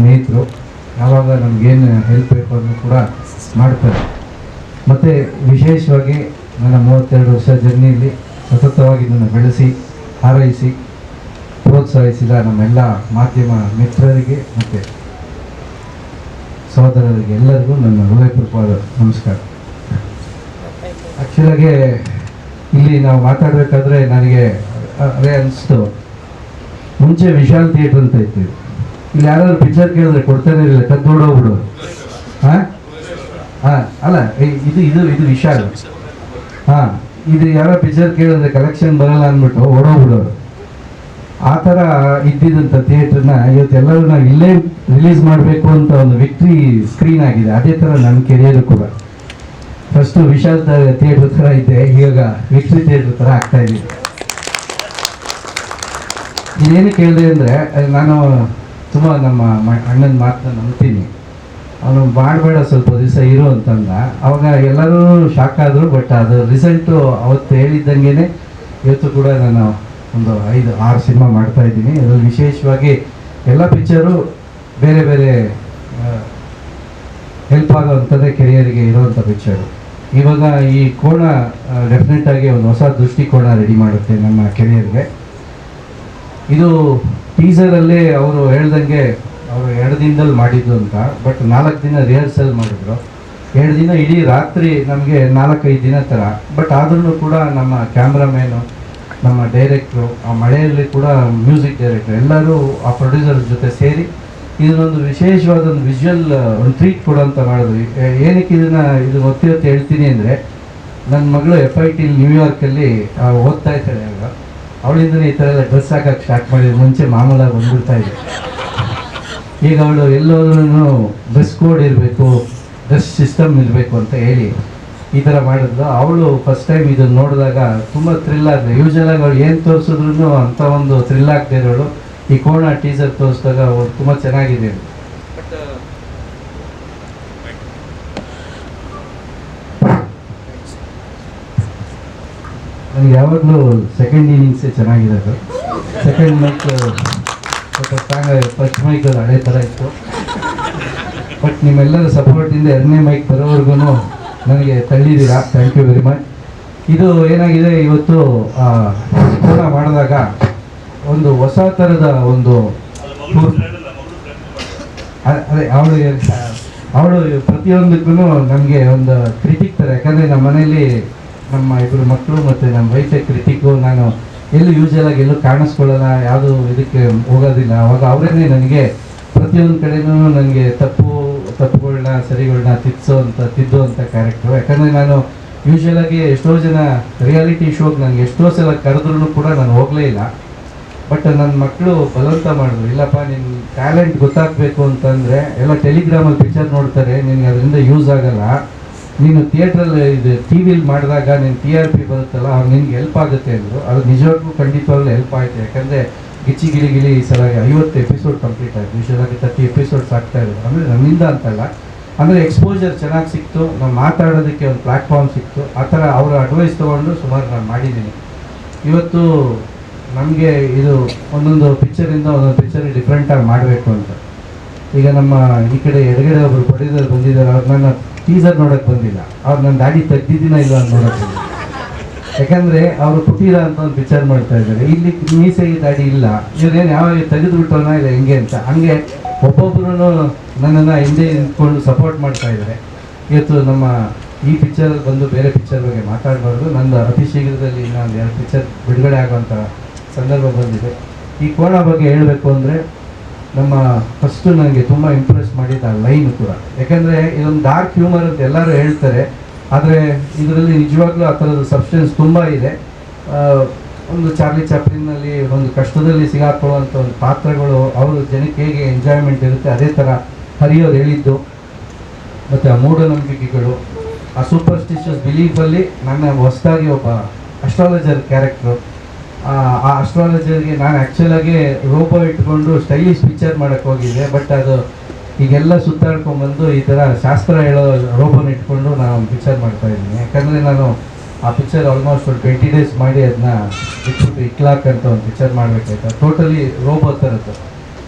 ಸ್ನೇಹಿತರು, ಯಾವಾಗ ನಮಗೇನು ಹೆಲ್ಪ್ ಬೇಕು ಅನ್ನೋ ಕೂಡ ಮಾಡ್ತಾರೆ. ಮತ್ತು ವಿಶೇಷವಾಗಿ ನನ್ನ ಮೂವತ್ತೆರಡು ವರ್ಷ ಜರ್ನಿಯಲ್ಲಿ ಸತತವಾಗಿ ನನ್ನ ಬೆಳೆಸಿ, ಹಾರೈಸಿ, ಪ್ರೋತ್ಸಾಹಿಸಿದ ನಮ್ಮೆಲ್ಲ ಮಾಧ್ಯಮ ಮಿತ್ರರಿಗೆ ಮತ್ತು ಸಹೋದರರಿಗೆ ಎಲ್ಲರಿಗೂ ನನ್ನ ಹೃದಯಪೂರ್ವಕವಾದ ನಮಸ್ಕಾರ. ಆ್ಯಕ್ಚುಲಾಗಿ ಇಲ್ಲಿ ನಾವು ಮಾತಾಡಬೇಕಾದ್ರೆ ನನಗೆ ಅದೇ ಅನಿಸ್ತು. ಮುಂಚೆ ವಿಶಾಲ್ ಥಿಯೇಟ್ರ್ ಅಂತ ಇತ್ತು ಇಲ್ಲಿ ಯಾರಾದ್ರು ಪಿಕ್ಚರ್ ಕೇಳಿದ್ರೆ ಕೊಡ್ತಾನೆ ಇರಲಿಲ್ಲ ಕದ್ದೋಡೋಗ್ಬಿಡು ಹಾಂ? ಹಾಂ, ಅಲ್ಲ ಇದು ಇದು ಇದು ವಿಶಾಲ್. ಹಾಂ, ಇದು ಯಾರೋ ಪಿಕ್ಚರ್ ಕೇಳಿದ್ರೆ ಕಲೆಕ್ಷನ್ ಬರಲ್ಲ ಅಂದ್ಬಿಟ್ಟು ಓಡೋಗ್ಬಿಡೋರು ಆ ಥರ ಇದ್ದಿದ್ದಂಥ ಥಿಯೇಟ್ರನ್ನ ಇವತ್ತು ಎಲ್ಲರೂ ನಾವು ಇಲ್ಲೇ ರಿಲೀಸ್ ಮಾಡಬೇಕು ಅಂತ ಒಂದು ವಿಕ್ಟ್ರಿ ಸ್ಕ್ರೀನ್ ಆಗಿದೆ. ಅದೇ ಥರ ನನ್ನ ಕೆರಿಯರು ಕೂಡ. ಫಸ್ಟು ವಿಶಾಲ್ ಥಿಯೇಟರ್ ಥರ ಇದ್ದೆ, ಇವಾಗ ವಿಕ್ಟ್ರಿ ಥಿಯೇಟರ್ ಥರ ಆಗ್ತಾ ಇದೆ. ಇದೇನು ಕೇಳಿದೆ ಅಂದರೆ, ನಾನು ತುಂಬ ನಮ್ಮ ಅಣ್ಣನ ಮಾತನ್ನ ನಂಬ್ತೀನಿ. ಅವನು ಮಾಡಬೇಡ ಸ್ವಲ್ಪ ದಿವಸ ಇರು ಅಂತಂದ. ಅವಾಗ ಎಲ್ಲರೂ ಶಾಕ್ ಆದರು ಬಟ್ ಅದು ರಿಸಲ್ಟು ಅವತ್ತು ಹೇಳಿದ್ದಂಗೆ ಇವತ್ತು ಕೂಡ ನಾನು ಒಂದು ಐದು, ಆರು ಸಿನಿಮಾ ಮಾಡ್ತಾ ಇದ್ದೀನಿ. ಅದರಲ್ಲಿ ವಿಶೇಷವಾಗಿ ಎಲ್ಲ ಪಿಕ್ಚರು ಬೇರೆ ಬೇರೆ ಹೆಲ್ಪ್ ಆಗೋವಂಥದ್ದೇ ಕೆರಿಯರಿಗೆ ಇರೋವಂಥ ಪಿಕ್ಚರು ಇವಾಗ ಈ ಕೋಣ ಡೆಫಿನೆಟ್ ಆಗಿ ಒಂದು ಹೊಸ ದೃಷ್ಟಿಕೋನ ರೆಡಿ ಮಾಡುತ್ತೆ ನಮ್ಮ ಕೆರಿಯರ್ಗೆ. ಇದು ಟೀಸರಲ್ಲೇ ಅವರು ಹೇಳ್ದಂಗೆ ಅವರು ಎರಡು ದಿನದಲ್ಲಿ ಮಾಡಿದ್ದು ಅಂತ ಬಟ್ ನಾಲ್ಕು ದಿನ ರಿಹರ್ಸಲ್ ಮಾಡಿದ್ರು. ಎರಡು ದಿನ ಇಡೀ ರಾತ್ರಿ ನಮಗೆ ನಾಲ್ಕೈದು ದಿನ ಥರ ಬಟ್ ಆದ್ರೂ ಕೂಡ ನಮ್ಮ ಕ್ಯಾಮ್ರಾಮ್ಯಾನು ನಮ್ಮ ಡೈರೆಕ್ಟ್ರು ಆ ಮಳೆಯಲ್ಲಿ ಕೂಡ ಮ್ಯೂಸಿಕ್ ಡೈರೆಕ್ಟ್ರು ಎಲ್ಲರೂ ಆ ಪ್ರೊಡ್ಯೂಸರ್ ಜೊತೆ ಸೇರಿ ಇದನ್ನೊಂದು ವಿಶೇಷವಾದ ಒಂದು ವಿಜುವಲ್ ಒಂದು ಟ್ರೀಟ್ ಕೂಡ ಅಂತ ಮಾಡಿದ್ವಿ ಏನಕ್ಕೆ ಇದನ್ನು ಇದು ಒತ್ತಿ ಒತ್ತಿ ಹೇಳ್ತೀನಿ ಅಂದರೆ ನನ್ನ ಮಗಳು ಎಫ್ ಐ ಟಿ ನ್ಯೂಯಾರ್ಕಲ್ಲಿ ಓದ್ತಾ ಇದ್ದಾಳೆ ಆಗ ಅವಳಿಂದನೇ ಈ ಥರ ಎಲ್ಲ ಡ್ರೆಸ್ ಹಾಕಕ್ಕೆ ಸ್ಟಾರ್ಟ್ ಮಾಡಿದ್ರು ಮುಂಚೆ ಮಾಮೂಲಾಗಿ ಬಂದ್ಬಿಡ್ತಾ ಇದೆ ಈಗ ಅವಳು ಎಲ್ಲೋದ್ರೂ ಡ್ರೆಸ್ ಕೋಡ್ ಇರಬೇಕು ಡ್ರೆಸ್ ಸಿಸ್ಟಮ್ ಇರಬೇಕು ಅಂತ ಹೇಳಿ ಈ ಥರ ಮಾಡಿದ್ಲು. ಅವಳು ಫಸ್ಟ್ ಟೈಮ್ ಇದನ್ನು ನೋಡಿದಾಗ ತುಂಬ ಥ್ರಿಲ್ ಆಗಿದೆ. ಯೂಶಲಾಗಿ ಅವಳು ಏನು ತೋರಿಸಿದ್ರು ಅಂಥ ಒಂದು ಥ್ರಿಲ್ ಆಗದೆ ಇರೋಳು. ಈ ಕೋಣ ಟೀಸರ್ ತೋರಿಸಿದಾಗ ಅವಳು ತುಂಬ ಚೆನ್ನಾಗಿದೆ ನನಗೆ ಯಾವಾಗಲೂ ಸೆಕೆಂಡ್ ಇನ್ನಿಂಗ್ಸೇ ಚೆನ್ನಾಗಿರೋದು. ಸೆಕೆಂಡ್ ಸ್ಟ್ರಾಂಗ್ ಫಸ್ಟ್ ಮೈಕ್ ಹಳೆ ಥರ ಇತ್ತು. ಬಟ್ ನಿಮ್ಮೆಲ್ಲರ ಸಪೋರ್ಟಿಂದ ಎರಡನೇ ಮೈಕ್ ಬರೋವರೆಗೂ ನನಗೆ ತಳ್ಳಿದ್ದೀರಾ? ಥ್ಯಾಂಕ್ ಯು ವೆರಿ ಮಚ್ ಇದು ಏನಾಗಿದೆ ಇವತ್ತು ಕೋಣ ಮಾಡಿದಾಗ ಒಂದು ಹೊಸ ಥರದ ಒಂದು ಅದೇ, ಅವಳು ಅವಳು ಪ್ರತಿಯೊಂದಕ್ಕೂ ನಮಗೆ ಒಂದು ಕ್ರಿಟಿಕ್ ಥರ ಯಾಕಂದರೆ ನಮ್ಮ ಮನೇಲಿ ನಮ್ಮ ಇಬ್ಬರು ಮಕ್ಕಳು ಮತ್ತು ನಮ್ಮ ವೈಫೆ ಕೃತಿಗೂ ನಾನು ಎಲ್ಲೂ ಆಗಿ ಎಲ್ಲೂ ಕಾಣಿಸ್ಕೊಳ್ಳಲ್ಲ, ಯಾವುದು ಇದಕ್ಕೆ ಹೋಗೋದಿಲ್ಲ. ಅವಾಗ ಅವರೇ ನನಗೆ ಪ್ರತಿಯೊಂದು ಕಡೆನೂ ನನಗೆ ತಪ್ಪು ತಪ್ಪುಗಳನ್ನ ಸರಿಗಳನ್ನ ತಿದ್ಸೋ ಅಂತ, ತಿದ್ದೋ ಅಂತ ಕ್ಯಾರೆಕ್ಟ್ರು ಯಾಕಂದರೆ ನಾನು ಯೂಶಲಾಗಿ ಎಷ್ಟೋ ಜನ ರಿಯಾಲಿಟಿ ಶೋಗೆ ನನಗೆ ಎಷ್ಟೋ ಸಲ ಕರೆದ್ರೂ ಕೂಡ ನಾನು ಹೋಗಲೇ ಇಲ್ಲ. ಬಟ್ ನನ್ನ ಮಕ್ಕಳು ಬಲವಂತ ಮಾಡಿದ್ರು. ಇಲ್ಲಪ್ಪ ನಿನ್ನ ಟ್ಯಾಲೆಂಟ್ ಗೊತ್ತಾಗಬೇಕು ಅಂತಂದರೆ, ಎಲ್ಲ ಟೆಲಿಗ್ರಾಮಲ್ಲಿ ಪಿಕ್ಚರ್ ನೋಡ್ತಾರೆ, ನಿನಗೆ ಅದರಿಂದ ಯೂಸ್ ಆಗಲ್ಲ. ನೀನು ಥಿಯೇಟ್ರಲ್ಲಿ ಇದು, ಟಿ ವಿಲಿ ಮಾಡಿದಾಗ ನೀನು ಟಿ ಆರ್ ಪಿ ಬರುತ್ತಲ್ಲ ಅವ್ರು ನಿನ್ಗೆ ಹೆಲ್ಪ್ ಆಗುತ್ತೆ ಅಂದರು. ಅದು ನಿಜವಾಗ್ಲೂ ಖಂಡಿತವಾಗ್ಲೂ ಹೆಲ್ಪ್ ಆಯಿತು. ಯಾಕಂದರೆ ಗಿಚ್ಚಿ ಗಿಲಿ ಗಿಲಿ ಈ ಸಲ ಐವತ್ತು ಎಪಿಸೋಡ್ ಕಂಪ್ಲೀಟ್ ಆಯಿತು. ಯೂಶಲಾಗಿ ತರ್ಟಿ ಎಪಿಸೋಡ್ಸ್ ಆಗ್ತಾ ಇರೋದು ಅಂದರೆ ನನ್ನಿಂದ ಅಂತಲ್ಲ. ಅಂದರೆ ಎಕ್ಸ್ಪೋಜರ್ ಚೆನ್ನಾಗಿ ಸಿಕ್ತು. ನಾವು ಮಾತಾಡೋದಕ್ಕೆ ಒಂದು ಪ್ಲ್ಯಾಟ್ಫಾರ್ಮ್ ಸಿಕ್ತು. ಆ ಥರ ಅವರ ಅಡ್ವೈಸ್ ತೊಗೊಂಡು ಸುಮಾರು ನಾನು ಮಾಡಿದ್ದೀನಿ. ಇವತ್ತು ನಮಗೆ ಇದು ಒಂದೊಂದು ಪಿಕ್ಚರಿಂದ ಒಂದೊಂದು ಪಿಕ್ಚರ್ ಡಿಫ್ರೆಂಟಾಗಿ ಮಾಡಬೇಕು ಅಂತ. ಈಗ ನಮ್ಮ ಈ ಕಡೆ ಎಡಗಡೆ ಒಬ್ಬರು ಪಡೆದವ್ರು ಬಂದಿದ್ದಾರೆ, ಅವ್ರು ನನ್ನ ಟೀಸರ್ ನೋಡಕ್ಕೆ ಬಂದಿಲ್ಲ. ಅವ್ರು ನನ್ನ ದಾಡಿ ತೆಗ್ದಿದ್ದೀನ ಇಲ್ಲ ಅಂತ ನೋಡೋಕೆ ಯಾಕಂದರೆ ಅವರು ಪುಟೀರ ಅಂತ ಒಂದು ವಿಚಾರ ಮಾಡ್ತಾ ಇದ್ದಾರೆ. ಇಲ್ಲಿ ಮೀಸೆಗೆ ದಾಡಿ ಇಲ್ಲ. ಇವ್ರೇನು ಯಾವ ತೆಗೆದು ಬಿಟ್ಟವನ ಇಲ್ಲ ಹೆಂಗೆ ಅಂತ. ಹಂಗೆ ಒಬ್ಬೊಬ್ಬರು ನನ್ನನ್ನು ಹಿಂದೆ ನಿಂತ್ಕೊಂಡು ಸಪೋರ್ಟ್ ಮಾಡ್ತಾ ಇದ್ದಾರೆ. ಇವತ್ತು ನಮ್ಮ ಈ ಪಿಕ್ಚರ್ ಬಂದು ಬೇರೆ ಪಿಕ್ಚರ್ ಬಗ್ಗೆ ಮಾತಾಡಬಾರ್ದು. ನಂದು ಅತಿ ಶೀಘ್ರದಲ್ಲಿ ಇನ್ನೊಂದು ಎರಡು ಪಿಕ್ಚರ್ ಬಿಡುಗಡೆ ಆಗುವಂಥ ಸಂದರ್ಭ ಬಂದಿದೆ. ಈ ಕೋಣ ಬಗ್ಗೆ ಹೇಳಬೇಕು ಅಂದರೆ ನಮ್ಮ ಫಸ್ಟ್ ನನಗೆ ತುಂಬ ಇಂಪ್ರೆಸ್ ಮಾಡಿದ್ದು ಲೈನ್ ಕೂಡ. ಯಾಕಂದರೆ ಇದೊಂದು ಡಾರ್ಕ್ ಹ್ಯೂಮರ್ ಅಂತ ಎಲ್ಲರೂ ಹೇಳ್ತಾರೆ. ಆದರೆ ಇದರಲ್ಲಿ ನಿಜವಾಗ್ಲೂ ಆ ಥರದ ಸಬ್ಸ್ಟೆನ್ಸ್ ತುಂಬ ಇದೆ. ಒಂದು ಚಾರ್ಲಿ ಚಾಪ್ಲಿನ್ನಲ್ಲಿ ಒಂದು ಕಷ್ಟದಲ್ಲಿ ಸಿಗಾಕೊಳ್ಳುವಂಥ ಒಂದು ಪಾತ್ರಗಳು, ಅವರು ಜನಕ್ಕೆ ಹೇಗೆ ಎಂಜಾಯ್ಮೆಂಟ್ ಇರುತ್ತೆ, ಅದೇ ಥರ ಹರಿಯೋರು ಹೇಳಿದ್ದು. ಮತ್ತು ಆ ಮೂಢನಂಬಿಕೆಗಳು, ಆ ಸೂಪರ್ಸ್ಟಿಷಿಯಸ್ ಬಿಲೀಫಲ್ಲಿ ನನ್ನ ಹೊಸದಾಗಿ ಒಬ್ಬ ಅಸ್ಟ್ರಾಲಜರ್ ಕ್ಯಾರೆಕ್ಟ್ರು ಆ ಅಸ್ಟ್ರಾಲಜರ್ಗೆ ನಾನು ಆ್ಯಕ್ಚುಲಾಗಿ ರೋಬೋ ಇಟ್ಕೊಂಡು ಸ್ಟೈಲಿಶ್ ಪಿಕ್ಚರ್ ಮಾಡೋಕ್ಕೆ ಹೋಗಿದ್ದೆ ಬಟ್ ಅದು ಈಗೆಲ್ಲ ಸುತ್ತಾಡ್ಕೊಂಡ್ಬಂದು ಈ ಥರ ಶಾಸ್ತ್ರ ಹೇಳೋ ರೋಬೋನ ಇಟ್ಕೊಂಡು ನಾನು ಪಿಕ್ಚರ್ ಮಾಡ್ತಾ ಇದ್ದೀನಿ. ಯಾಕಂದರೆ ನಾನು ಆ ಪಿಕ್ಚರ್ ಆಲ್ಮೋಸ್ಟ್ ಒಂದು ಟ್ವೆಂಟಿ ಡೇಸ್ ಮಾಡಿ ಅದನ್ನ ಇಟ್ಬಿಟ್ಟು ಇಕ್ಲಾಕ್ ಅಂತ ಒಂದು ಪಿಕ್ಚರ್ ಮಾಡಬೇಕಾಯ್ತು. ಟೋಟಲಿ ರೋಬೋ ಥರದ್ದು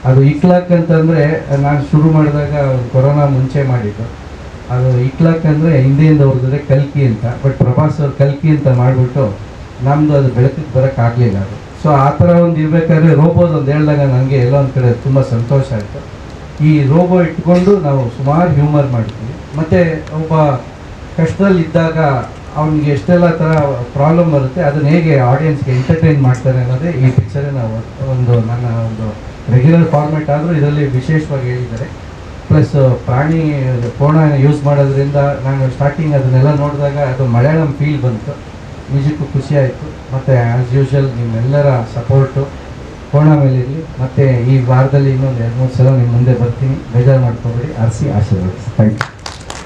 ಅದು ಇಕ್ಲಾಕ್ ಅಂತಂದರೆ ನಾನು ಶುರು ಮಾಡಿದಾಗ ಕೊರೋನಾ ಮುಂಚೆ ಮಾಡಿದ್ದು. ಅದು ಇಕ್ಲಾಕ್ ಅಂದರೆ ಹಿಂದೆಯಿಂದ ಹೊರದ್ರೆ ಕಲ್ಕಿ ಅಂತ ಬಟ್ ಪ್ರಭಾಸ್ ಅವ್ರು ಕಲ್ಕಿ ಅಂತ ಮಾಡಿಬಿಟ್ಟು ನಮ್ಮದು ಅದು ಬೆಳಕಿಗೆ ಬರೋಕ್ಕಾಗಲಿಲ್ಲ ಅದು. ಸೊ ಆ ಥರ ಒಂದು ಇರಬೇಕಾದ್ರೆ ರೋಬೋದು ಒಂದು ಹೇಳಿದಾಗ ನನಗೆ ಎಲ್ಲ ಒಂದು ಕಡೆ ತುಂಬ ಸಂತೋಷ ಆಯಿತು. ಈ ರೋಬೋ ಇಟ್ಕೊಂಡು ನಾವು ಸುಮಾರು ಹ್ಯೂಮರ್ ಮಾಡ್ತೀವಿ. ಮತ್ತು ಒಬ್ಬ ಕಷ್ಟದಲ್ಲಿದ್ದಾಗ ಅವನಿಗೆ ಎಷ್ಟೆಲ್ಲ ಥರ ಪ್ರಾಬ್ಲಮ್ ಬರುತ್ತೆ, ಅದನ್ನ ಹೇಗೆ ಆಡಿಯನ್ಸ್ಗೆ ಎಂಟರ್ಟೈನ್ ಮಾಡ್ತಾರೆ ಅನ್ನೋದೇ ಈ ಪಿಕ್ಚರೇ ನಾವು ಒಂದು ನನ್ನ ಒಂದು ರೆಗ್ಯುಲರ್ ಫಾರ್ಮೆಟ್ ಆದರೂ ಇದರಲ್ಲಿ ವಿಶೇಷವಾಗಿ ಹೇಳಿದ್ದಾರೆ. ಪ್ಲಸ್ ಪ್ರಾಣಿ ಕೋಣ ಯೂಸ್ ಮಾಡೋದ್ರಿಂದ ನಾನು ಸ್ಟಾರ್ಟಿಂಗ್ ಅದನ್ನೆಲ್ಲ ನೋಡಿದಾಗ ಅದು ಮಲಯಾಳಂ ಫೀಲ್ ಬಂತು. ನಿಜಕ್ಕೂ ಖುಷಿ ಆಯಿತು ಮತ್ತು ಆ್ಯಸ್ ಯೂಶ್ವಲ್ ನಿಮ್ಮೆಲ್ಲರ ಸಪೋರ್ಟು ಕೋಣ ಮೇಲಿರಲಿ ಮತ್ತು ಈ ವಾರದಲ್ಲಿ ಇನ್ನೊಂದು ಎರಡು ಮೂರು ಸಲ ನಿಮ್ಮ ಮುಂದೆ ಬರ್ತೀನಿ. ಬೇಜಾರು ಮಾಡ್ಕೊಬೇಡಿ. ಆರಿಸಿ ಆಶೀರ್ವಾದ ಥ್ಯಾಂಕ್ ಯು